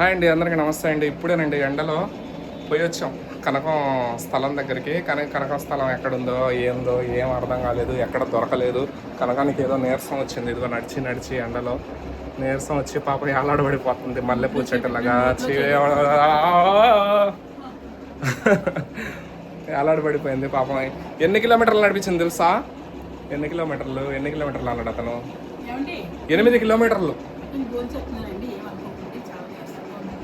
Hi అండి అందరికీ నమస్తే అండి. ఇప్పుడేనండి ఎండలో పోయి వచ్చాం. కనకం స్థలం దగ్గరికి. కానీ కనకం స్థలం ఎక్కడుందో ఏందో ఏం అర్థం కాలేదు ఎక్కడ దొరకలేదు. కనకానికి ఏదో నీరసం వచ్చింది. ఇదిగో నడిచి నడిచి ఎండలో నీరసం వచ్చి పాప ఏలాడబడిపోతుంది మల్లెపూ చెట్టులాగా ఏలాడబడిపోయింది పాపం. ఎన్ని కిలోమీటర్లు నడిపించింది తెలుసా? ఎన్ని కిలోమీటర్లు? ఎన్ని కిలోమీటర్లు అన్నాడు అతను? ఎనిమిది కిలోమీటర్లు నేను ఫోన్ చెప్తున్నానండి ఏమనుకోకండి చాలా కష్టంగా ఉంది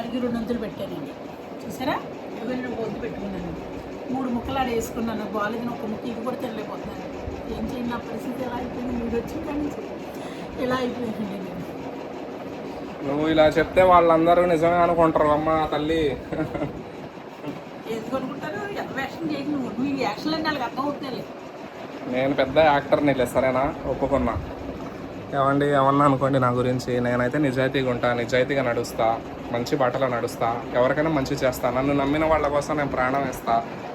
వారికి రెండు వంతులు పెట్టానండి. చూసారా? ఎవరైనా గొంతు పెట్టుకున్నాను. మూడు ముక్కలు ఆడ వేసుకున్నాను. బాగాలేదు ఒక ముక్క ఇది కూడా తినలేకపోతున్నాను. ఏం చేయండి? నా పరిస్థితి ఎలా అయిపోయింది? మీరు వచ్చిన కానీ ఇలా అయిపోయిందండి నేను నువ్వు ఇలా చెప్తే వాళ్ళందరూ నిజమే అనుకుంటారు. అమ్మ తల్లి. ఎంత యాక్షన్ చేయకు నువ్వు నువ్వు ఈ యాక్షన్ అంటే వాళ్ళకి అర్థం అవుతాయి నేను పెద్ద యాక్టర్ని లే సరేనా? ఒప్పుకున్నా. ఏమండి ఏమన్నా అనుకోండి నా గురించి. నేనైతే నిజాయితీగా ఉంటా నిజాయితీగా నడుస్తా మంచి బాటలో నడుస్తా ఎవరికైనా మంచి చేస్తా. నన్ను నమ్మిన వాళ్ళ కోసం నేను ప్రాణం ఇస్తా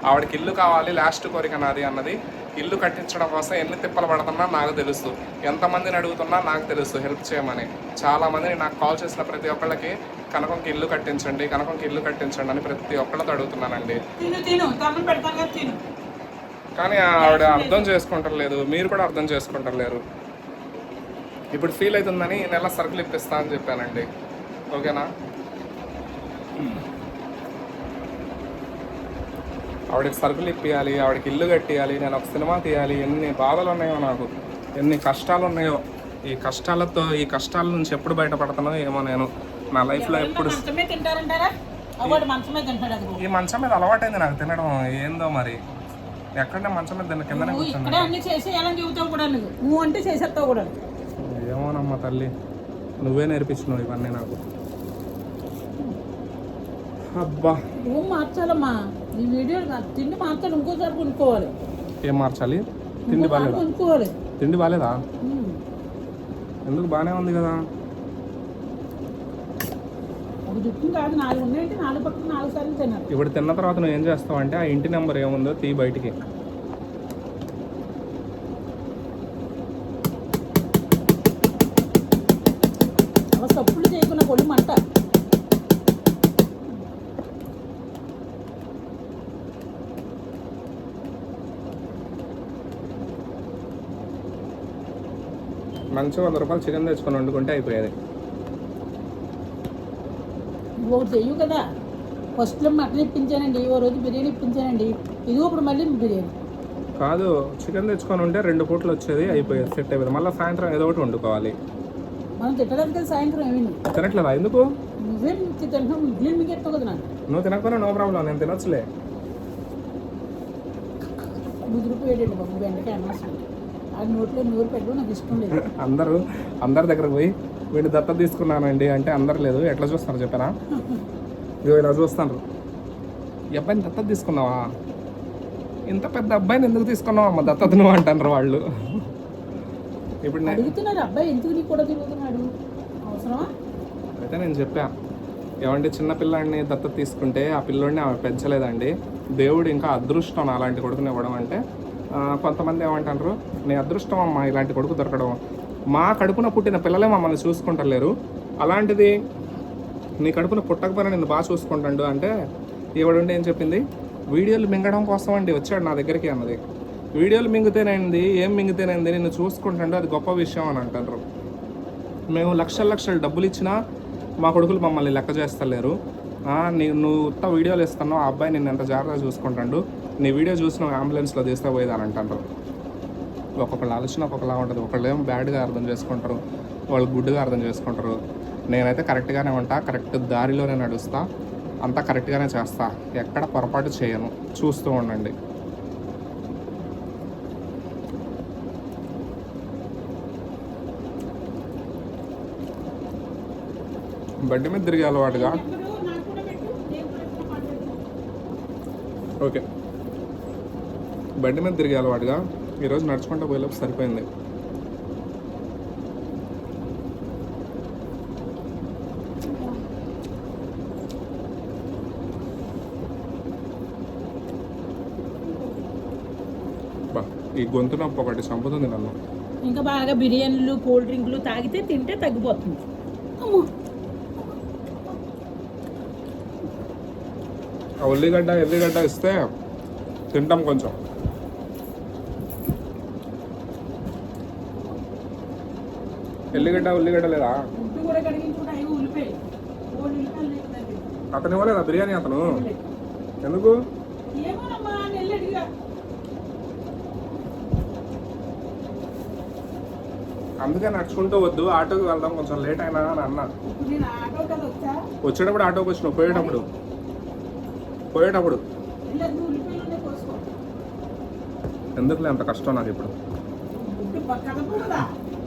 ఆవిడకి ఇల్లు కావాలి లాస్ట్ కోరిక నాది అన్నది. ఇల్లు కట్టించడం కోసం ఎన్ని తిప్పలు పడుతున్నా నాకు తెలుసు. ఎంతమందిని అడుగుతున్నా నాకు తెలుసు హెల్ప్ చేయమని. చాలా మందిని నాకు కాల్ చేసిన ప్రతి ఒక్కళ్ళకి కనకంకి ఇల్లు కట్టించండి కనకంకి ఇల్లు కట్టించండి అని ప్రతి ఒక్కళ్ళతో అడుగుతున్నానండి. కానీ ఆవిడ అర్థం చేసుకుంటలేదు మీరు కూడా అర్థం చేసుకుంటలేరు. ఇప్పుడు ఫీల్ అవుతుందని ఈ నెల సరుకులు ఇప్పిస్తా అని చెప్పానండి. ఓకేనా? ఆవిడకి సరుకులు ఇప్పియాలి ఆవిడకి ఇల్లు కట్టియాలి నేను ఒక సినిమా తీయాలి ఎన్ని బాధలు ఉన్నాయో నాకు ఎన్ని కష్టాలు ఉన్నాయో ఈ కష్టాలతో ఈ కష్టాల నుంచి ఎప్పుడు బయటపడతానో ఏమో నేను నా లైఫ్లో ఎప్పుడు ఈ మంచం మీద అలవాటైంది నాకు తినడం ఏందో మరి. ఎక్కడనే మంచం మీద ఇక్కడే అన్ని చెబుతావు కూడా నువ్వు? అంటే చేసేస్తావు కూడా ఏమోనమ్మా తల్లి. నువ్వే నేర్పించినావు ఇవన్నీ నాకు. అబ్బా. నువ్వు మార్చాలమ్మా. ఈ వీడియో తిండి మార్చాలి ఇంకోసారి కొనుక్కోవాలి. ఏం మార్చాలి? తిండి బాగాలేదా? కొనుక్కోవాలి. తిండి బాగాలేదా. ఎందుకు బాగానే ఉంది కదా? ఇప్పుడు తిన్న తర్వాత నువ్వు ఏం చేస్తావు అంటే ఆ ఇంటి నెంబర్ ఏముందో తీ బయటికి. మంచి వంద రూపాయలు చికెన్ తెచ్చుకొని వండుకుంటే అయిపోయేది. ఒకటి చెయ్యు కదా. ఫస్ట్లో మటన్ ఇప్పించానండి ఓ రోజు బిర్యానీ ఇప్పించానండి. ఇది ఇప్పుడు మళ్ళీ బిర్యానీ. కాదు చికెన్ తెచ్చుకొని ఉంటే రెండు పూటలు వచ్చేది అయిపోయేది సెట్ అయిపోయింది. మళ్ళీ సాయంత్రం ఏదో ఒకటి వండుకోవాలి. మనం తిట్టలేదు కదా సాయంత్రం ఏమైంది తినట్లేదా? ఎందుకు? నువ్వే తింటున్నావు మీకు ఎత్తావు కదా నాకు. నువ్వు తినకపోయినా నో ప్రాబ్లం నేను తినొచ్చులే. ముదిరిపోయాడండి బాబు వెంటనే అనవసరం అందరూ అందరి దగ్గరకు పోయి వీడిని దత్త తీసుకున్నానండి అంటే అందరు లేదు. ఎట్లా చూస్తారు చెప్పారా ఇదిగో ఇలా చూస్తారు ఈ అబ్బాయిని దత్తత తీసుకున్నావా? ఇంత పెద్ద అబ్బాయిని ఎందుకు తీసుకున్నావు అమ్మ? దత్తత నువ్వు అంటారు వాళ్ళు. ఇప్పుడు అడుగుతున్నారు అబ్బాయి ఎందుకు కూడా తిరుగుతున్నాడు? అవసరమా? అయితే నేను చెప్పా. ఏమంటే చిన్న పిల్లాడిని దత్తత తీసుకుంటే ఆ పిల్లోడిని ఆమె పెంచలేదండి. దేవుడు ఇంకా అదృష్టం అలాంటి కొడుకుని ఇవ్వడం అంటే కొంతమంది ఏమంటారు? నీ అదృష్టం అమ్మా ఇలాంటి కొడుకు దొరకడం. మా కడుపున పుట్టిన పిల్లలే మమ్మల్ని చూసుకుంటలేరు. అలాంటిది నీ కడుపున పుట్టకపోయినా నిన్ను బాగా చూసుకుంటాడు అంటే ఈవిడుండి ఏం చెప్పింది? వీడియోలు మింగడం కోసం అండి వచ్చాడు నా దగ్గరికి అన్నది. వీడియోలు మింగితేనైంది ఏం మింగితేనైంది నిన్ను చూసుకుంటాడు అది గొప్ప విషయం అని అంటారు. మేము లక్షల లక్షల డబ్బులు ఇచ్చినా మా కొడుకులు మమ్మల్ని లెక్క చేస్తలేరు. నీ నువ్వు ఉత్త వీడియోలు ఇస్తున్నావు ఆ అబ్బాయి నిన్ను ఎంత జాగ్రత్తగా చూసుకుంటాడు? నీ వీడియో చూసిన అంబులెన్స్లో తీస్తే అంటారు. ఒక్కొక్కళ్ళ ఆలోచన ఒక్కొక్కలా ఉంటుంది. ఒకళ్ళు ఏమో బ్యాడ్గా అర్థం చేసుకుంటారు వాళ్ళు గుడ్డుగా అర్థం చేసుకుంటారు. నేనైతే కరెక్ట్గానే ఉంటా కరెక్ట్ దారిలోనే నడుస్తా అంతా కరెక్ట్గానే చేస్తా. ఎక్కడ పొరపాటు చేయను. చూస్తూ ఉండండి. బండి మీద తిరిగే అలవాటుగా? ఓకే. బండి మీద తిరిగే అలవాటుగా? ఈరోజు నడుచుకుంటూ పోయేలోపు సరిపోయింది. ఈ గొంతు నొప్పి ఒకటి చంపుతుంది నన్ను. ఇంకా బాగా బిర్యానీలు కూల్ డ్రింక్లు తాగితే తింటే తగ్గిపోతుంది. ఉల్లిగడ్డ ఎల్లిగడ్డ ఇస్తే తింటాం కొంచెం. ఎల్లిగడ్డ ఉల్లిగడ్డ లేదా? అతను ఇవ్వలేదా బిర్యానీ అతను? ఎందుకు? అందుకే నడుచుకుంటూ వద్దు ఆటోకి వెళ్దాం కొంచెం లేట్ అయినా అని అన్నా. వచ్చేటప్పుడు ఆటోకి వచ్చినావు పోయేటప్పుడు. పోయేటప్పుడు. ఎందుకులే అంత కష్టం నాకు ఇప్పుడు?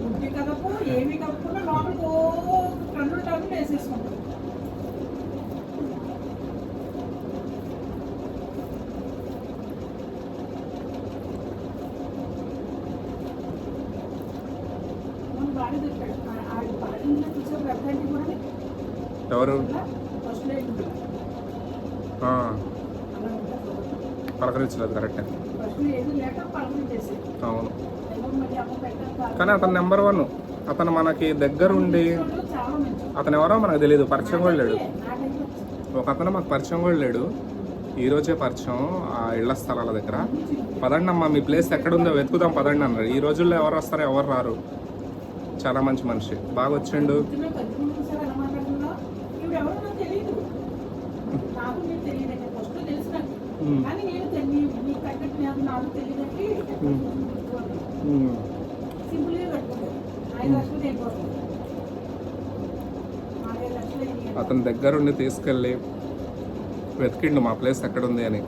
గుడ్డు కదపు ఏమి కదపకుండా లోపలికి ఓ టన్నులు టన్నులు వేసేసుకుంటాం. ఎవరు? పలకరించలేదు కరెక్టే ఫస్ట్ ఏది లేక పడకలు చేసేది అవును. కానీ అతను నెంబర్ వన్. అతను మనకి దగ్గరుండి అతను ఎవరో మనకు తెలియదు పరిచయం కూడా లేడు. ఒక అతను మాకు పరిచయం కూడా లేడు. ఈ రోజే పరిచయం ఆ ఇళ్ళ స్థలాల దగ్గర. పదండి అమ్మా మీ ప్లేస్ ఎక్కడుందో వెతుకుదాం పదండి అన్నారు. ఈ రోజుల్లో ఎవరు వస్తారో ఎవరు రారు. చాలా మంచి మనిషి. బాగా వచ్చిండు. నాకు సింపుల్గా కట్టుకుంటారు. ఐదు లక్షలు అయిపోతుంది. నాలుగైదు లక్షలు అయ్యి అతని దగ్గరుండి తీసుకెళ్ళి వెతికిండు మా ప్లేస్ ఎక్కడుంది అని.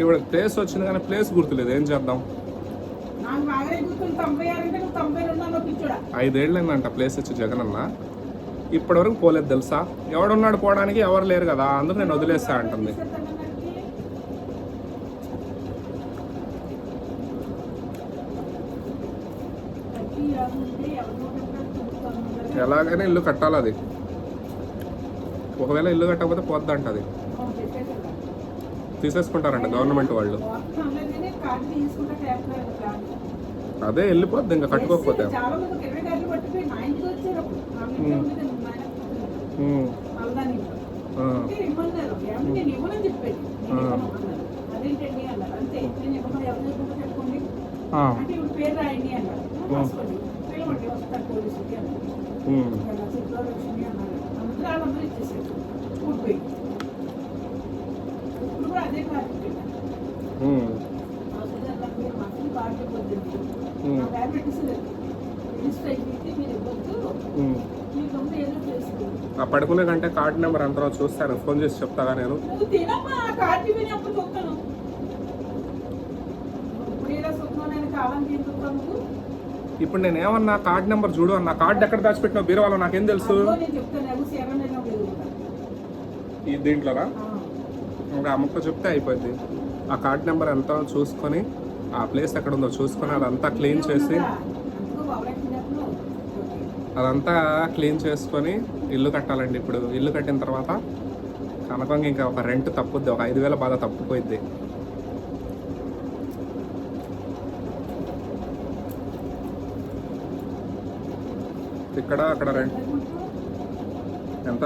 ఇప్పుడు ప్లేస్ వచ్చింది కానీ ప్లేస్ గుర్తులేదు. ఏం చేద్దాం? ఐదేళ్ళైందంట ప్లేస్ ఇచ్చి జగన్ అన్న ఇప్పటివరకు పోలేదు తెలుసా? ఎవడున్నాడు పోవడానికి ఎవరు లేరు కదా. అందుకు నేను వదిలేస్తా అంటుంది. ఎలాగైనా ఇల్లు కట్టాలి అది. ఒకవేళ ఇల్లు కట్టకపోతే పోద్దంట అది. తీసేసుకుంటారంట గవర్నమెంట్ వాళ్ళు. అదే వెళ్ళిపోద్ది ఇంకా కట్టుకోకపోతే. అంటే అదేంటండి అన్నారు అంతే అంటే పేరు రాయండి అన్నారు ఆ పడుకునే కంటే కార్డ్ నెంబర్ అంతా చూస్తాను ఫోన్ చేసి చెప్తాగా నేను? కావాలని ఇప్పుడు నేను ఏమన్నా కార్డ్ నెంబర్ చూడు అన్న. కార్డు ఎక్కడ దాచిపెట్టినావు? బీరువాలో నాకేం తెలుసు? ఈ దీంట్లోనా? ఇంకా అమ్మకు చెప్తే అయిపోద్ది. ఆ కార్డ్ నెంబర్ ఎంత చూసుకొని ఆ ప్లేస్ ఎక్కడ ఉందో చూసుకొని అదంతా క్లీన్ చేసి అదంతా క్లీన్ చేసుకొని ఇల్లు కట్టాలండి ఇప్పుడు. ఇల్లు కట్టిన తర్వాత కనకంగా ఇంకా ఒక రెంట్ తప్పుద్ది. ఒక ఐదు వేల బాధ తప్పిపోయిద్ది. ఇక్కడ అక్కడ రెంట్ ఎంత?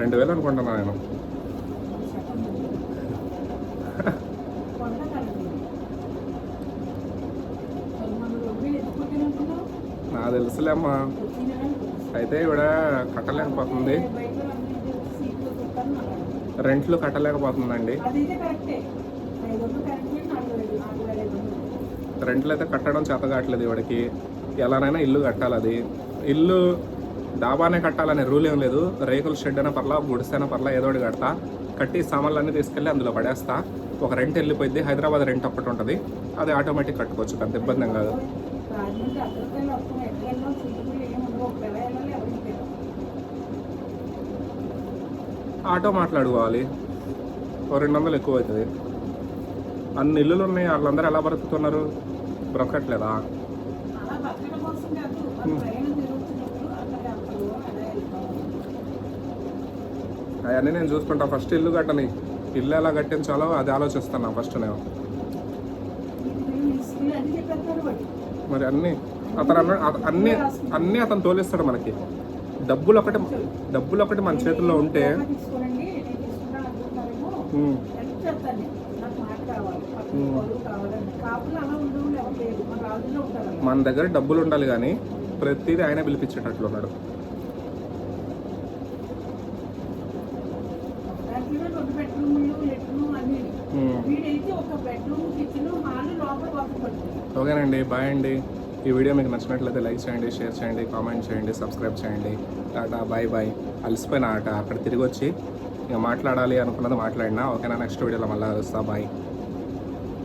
రెండు వేలు అనుకుంటున్నా నేను. నాకు తెలుసులేమ్మా. అయితే ఇవిడ కట్టలేకపోతుంది. రెంట్లు కట్టలేకపోతుందండి. రెంట్లు అయితే కట్టడం చేత కావట్లేదు ఇవిడకి ఎలానైనా ఇల్లు కట్టాలి అది. ఇల్లు డాబానే కట్టాలనే రూల్ ఏం లేదు. రేకుల షెడ్ అయినా పర్లా గుడిసైనా పర్లా ఏదో ఒకటి కడతా. కట్టి సామాన్లన్నీ తీసుకెళ్ళి అందులో పడేస్తా. ఒక రెంట్ వెళ్ళిపోయింది హైదరాబాద్ రెంట్ ఒకటి ఉంటుంది. అది ఆటోమేటిక్ కట్టుకోవచ్చు. పెద్ద ఇబ్బంది కాదు. ఆటో మాట్లాడుకోవాలి. ఓ రెండు వందలు ఎక్కువ అవుతుంది అన్ని ఇల్లులు ఉన్నాయి. వాళ్ళందరూ ఎలా బ్రతుకుతున్నారు? బ్రతకట్లేదా? అవన్నీ నేను చూసుకుంటా. ఫస్ట్ ఇల్లు కట్టని. ఇల్లు ఎలా కట్టించాలో అది ఆలోచిస్తున్నా ఫస్ట్ నేను. మరి అన్ని అతను అన్న అత- అన్ని అన్ని అతను తోలిస్తాడు మనకి. డబ్బులు ఒకటి డబ్బులు ఒకటి మన చేతుల్లో ఉంటే మన దగ్గర డబ్బులు ఉండాలి కానీ ప్రతిదీ ఆయన పిలిపించేటట్లు ఉన్నాడు. ఓకేనండి బాయ్ అండి. ఈ వీడియో మీకు నచ్చినట్లయితే లైక్ చేయండి షేర్ చేయండి కామెంట్ చేయండి సబ్స్క్రైబ్ చేయండి. Tata bye bye. అలసిపోయిన ఆట. అక్కడ తిరిగి వచ్చి ఇక మాట్లాడాలి అనుకున్నది మాట్లాడినా. ఓకేనా నెక్స్ట్ వీడియోలో మళ్ళీ కలుస్తా. బాయ్.